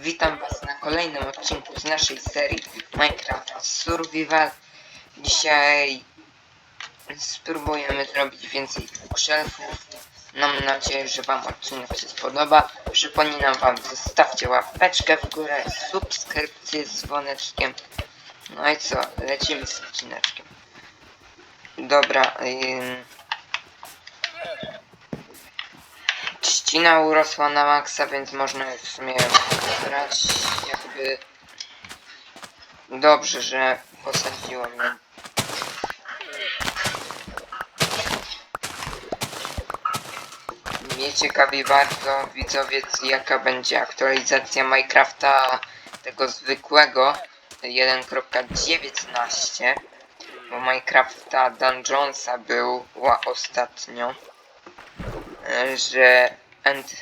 witam was na kolejnym odcinku z naszej serii Minecraft Survival. Dzisiaj spróbujemy zrobić więcej bookshelfów. Mam nadzieję, że wam odcinek się spodoba. Przypominam wam, zostawcie łapeczkę w górę, subskrypcję z dzwoneczkiem. No i co, lecimy z odcineczkiem. Dobra, ym... Trzcina urosła na maksa, więc można w sumie brać jakby... Dobrze, że posadziłem ją. Mnie ciekawi bardzo widzowie jaka będzie aktualizacja Minecrafta tego zwykłego 1.19 bo Minecrafta Dungeonsa była ostatnio e, że end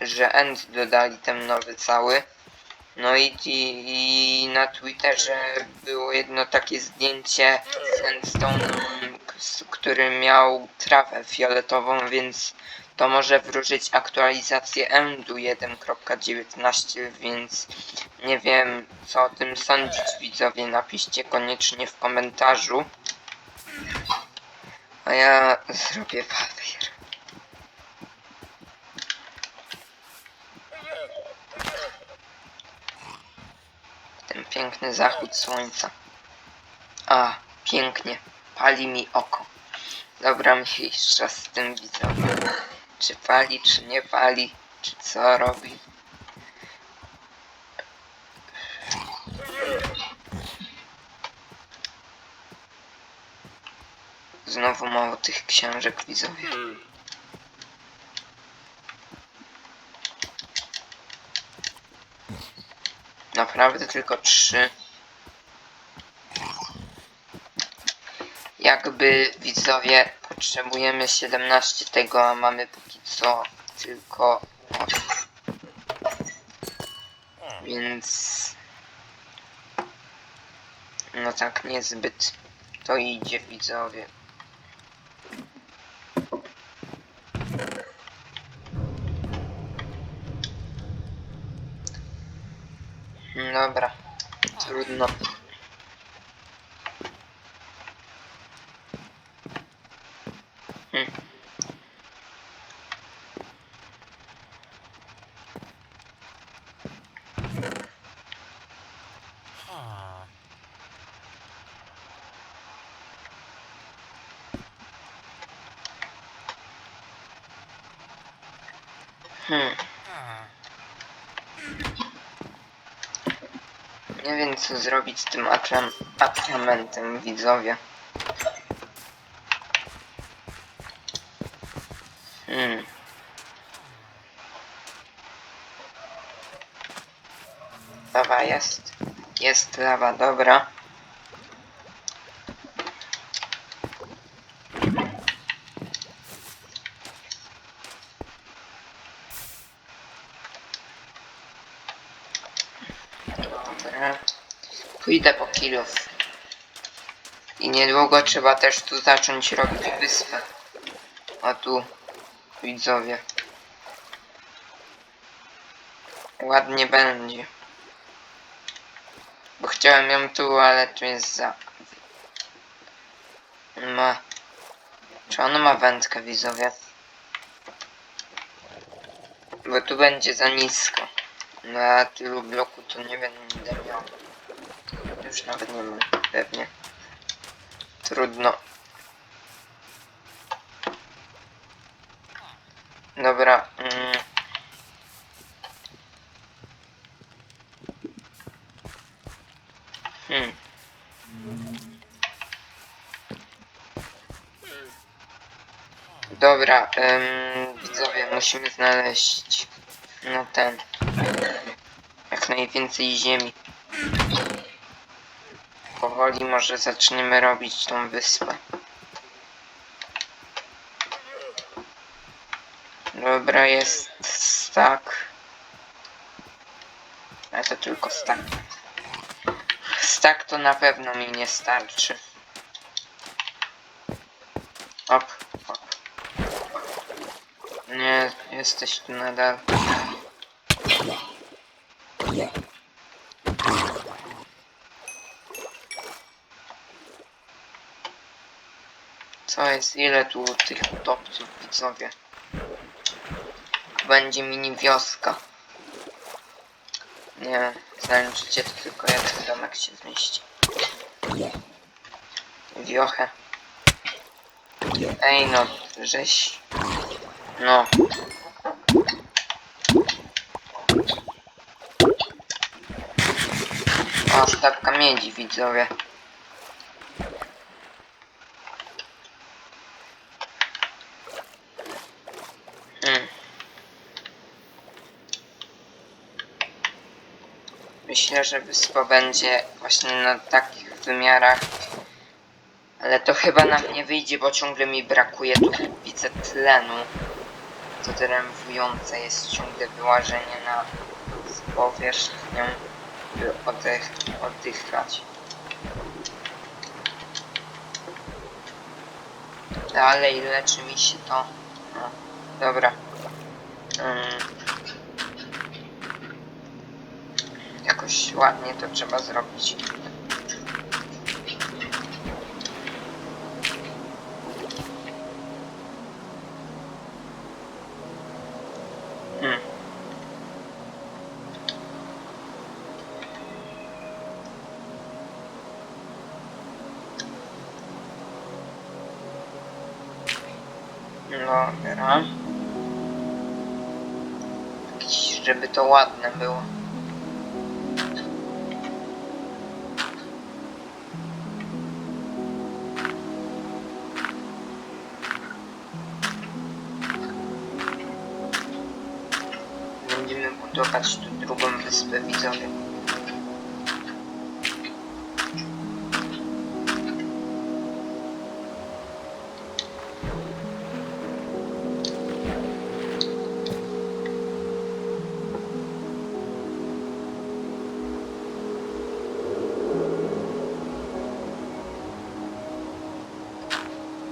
że end dodali ten nowy cały no i, i, i na Twitterze było jedno takie zdjęcie z Endstone, s- który miał trawę fioletową, więc to może wróżyć aktualizację Endu 1.19, więc nie wiem co o tym sądzić widzowie, napiszcie koniecznie w komentarzu. A ja zrobię papier. Ten piękny zachód słońca. A, pięknie. Pali mi oko. Dobra, mniejsza z tym widzowie. Czy pali, czy nie pali, czy co robi. Znowu mało tych książek widzowie. Naprawdę tylko trzy. Jakby widzowie potrzebujemy 17 tego, a mamy póki co tylko 8. Więc no tak niezbyt to idzie widzowie. Dobra, trudno. Hmm. Hmm. Nie wiem co zrobić z tym atram- atramentem widzowie. Hmm. Lawa jest. Jest lawa. Dobra. Pójdę po kilów. I niedługo trzeba też tu zacząć robić wyspę. A tu widzowie. Ładnie będzie. Bo chciałem ją tu, ale tu jest za... Ma... Czy ona ma wędkę widzowie? Bo tu będzie za nisko. Na tylu bloku to nie będę miał. Już nawet nie mam, pewnie. Trudno. Dobra. Mm. Hmm. Dobra, widzowie, musimy znaleźć no ten jak najwięcej ziemi. Powoli może zaczniemy robić tą wyspę. Dobra, jest stack. Ale to tylko stack. Stack to na pewno mi nie starczy. Op, op. Nie, jesteś tu nadal. Jest? Ile tu tych utopców, widzowie? Będzie mini wioska. Nie, zaliczycie to tylko jeden domek się zmieści. Wiochę. Ej no, żeś... No. O, stawka miedzi, widzowie. Myślę, że wyspa będzie właśnie na takich wymiarach. Ale to chyba nam nie wyjdzie, bo ciągle mi brakuje tu widzę tlenu. To denerwujące jest ciągle wyłażenie na z powierzchnią, by oddech, oddychać. Dalej leczy mi się to. No, dobra. Mm. Jakoś ładnie to trzeba zrobić. Hmm. Dobra. Jakiś, żeby to ładne było. Wyspę widzowie.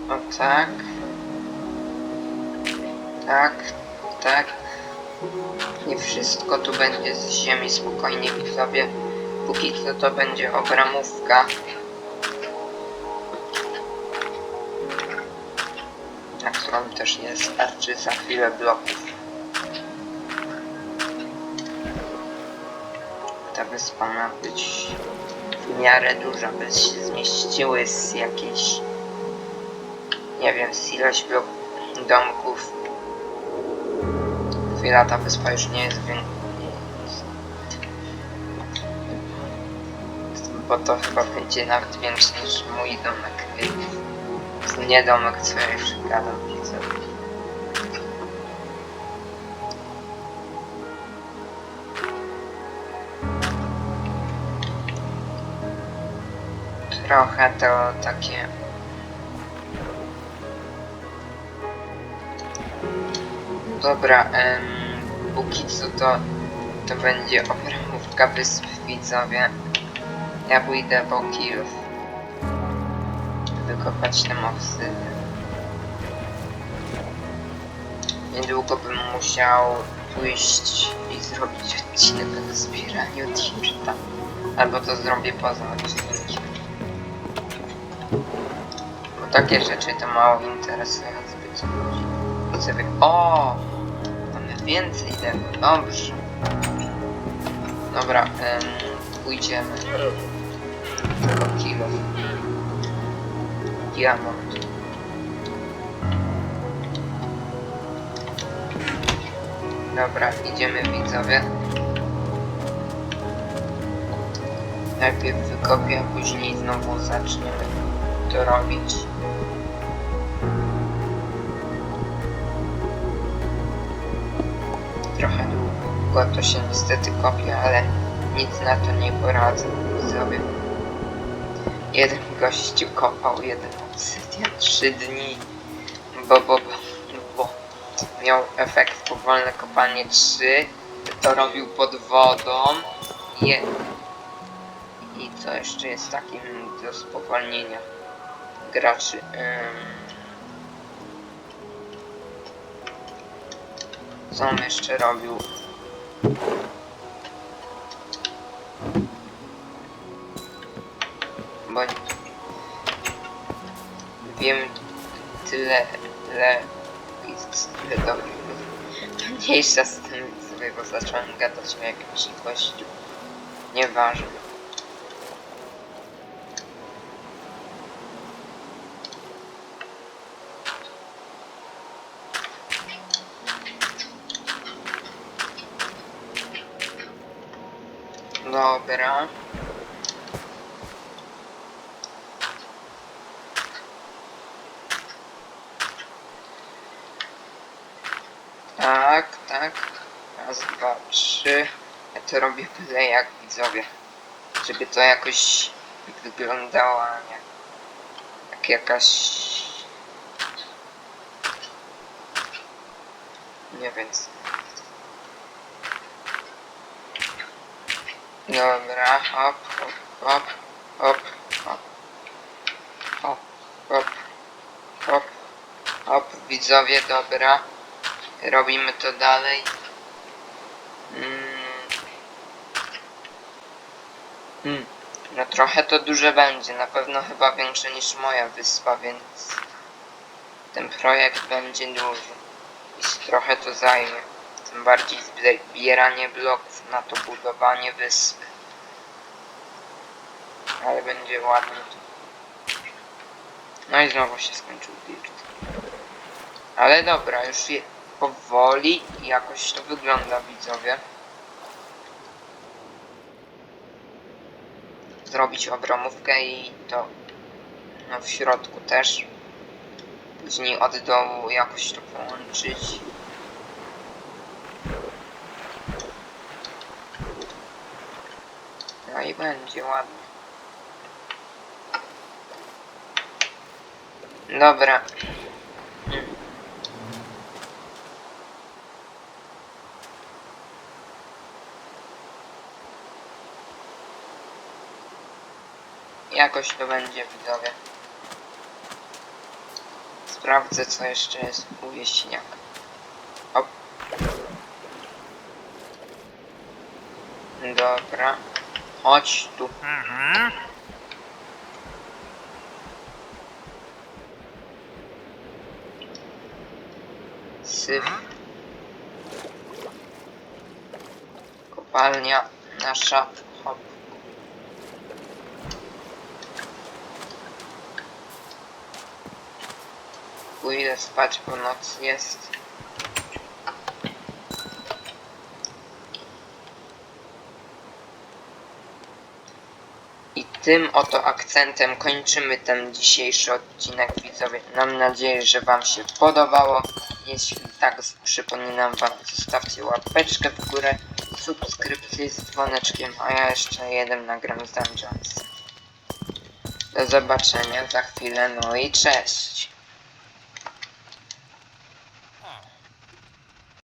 O tak. Tak, tak. Wszystko tu będzie z ziemi spokojnie widzowie. Póki co to będzie obramówka. Na którą też nie starczy za chwilę bloków. Ta wyspa ma być w miarę duża, by się zmieściły z jakiejś nie wiem, z ilość blok domków. Chwila, ta wyspa już nie jest. Bo to chyba będzie nawet większy niż mój domek, nie domek, co ja już gadam. Trochę to takie Dobra, em, póki co to, to będzie obramówka wysp widzowie. Ja pójdę po kilów. Wykopać te mopsy. Niedługo bym musiał pójść i zrobić odcinek o zbieraniu dirta. Albo to zrobię poza odcinkiem. Bo takie rzeczy to mało interesują zbyt ludzi. O! Więcej tego, dobrze. Dobra, em, pójdziemy. Kilo. Diamont. Dobra, idziemy widzowie. Najpierw wykopię, a później znowu zaczniemy to robić. Długo to się niestety kopie, ale nic na to nie poradzę. Sobie. Jeden gościu kopał jeden obsydian trzy dni, bo, bo, bo, bo miał efekt powolne kopanie 3, to robił pod wodą je, i co jeszcze jest takim do spowolnienia graczy. Ym, Co on jeszcze robił? Bo wiem tyle, tyle, jest tyle ludzi. Mniejsza z tym sobie, bo zacząłem gadać o jakimś gościu. Nieważne. Dobra. Tak, tak. Raz, dwa, trzy. Ja to robię byle jak widzowie. Żeby to jakoś wyglądało, nie jak jakaś... Nie wiem Dobra, hop, hop, hop, hop, hop, hop, hop, hop, widzowie, dobra. Robimy to dalej. Mm. Hmm. No trochę to duże będzie, na pewno chyba większe niż moja wyspa, więc ten projekt będzie duży. I trochę to zajmie. Tym bardziej zbieranie bloków na to budowanie wyspy. Ale będzie ładnie. No i znowu się skończył build. Ale dobra, już je powoli jakoś to wygląda widzowie. Zrobić obramówkę i to no w środku też. Później od dołu jakoś to połączyć. No i będzie ładnie. Dobra. Jakoś to będzie widzowie. Sprawdzę co jeszcze jest u wieśniaka. Dobra. Chodź tu. Syf. Kopalnia nasza. Hop. Pójdę spać, bo noc jest. I tym oto akcentem kończymy ten dzisiejszy odcinek widzowie. Mam nadzieję, że Wam się podobało. Jeśli tak, przypominam Wam, zostawcie łapeczkę w górę, subskrypcję z dzwoneczkiem, a ja jeszcze jeden nagram z Dungeons. Do zobaczenia za chwilę, no i cześć!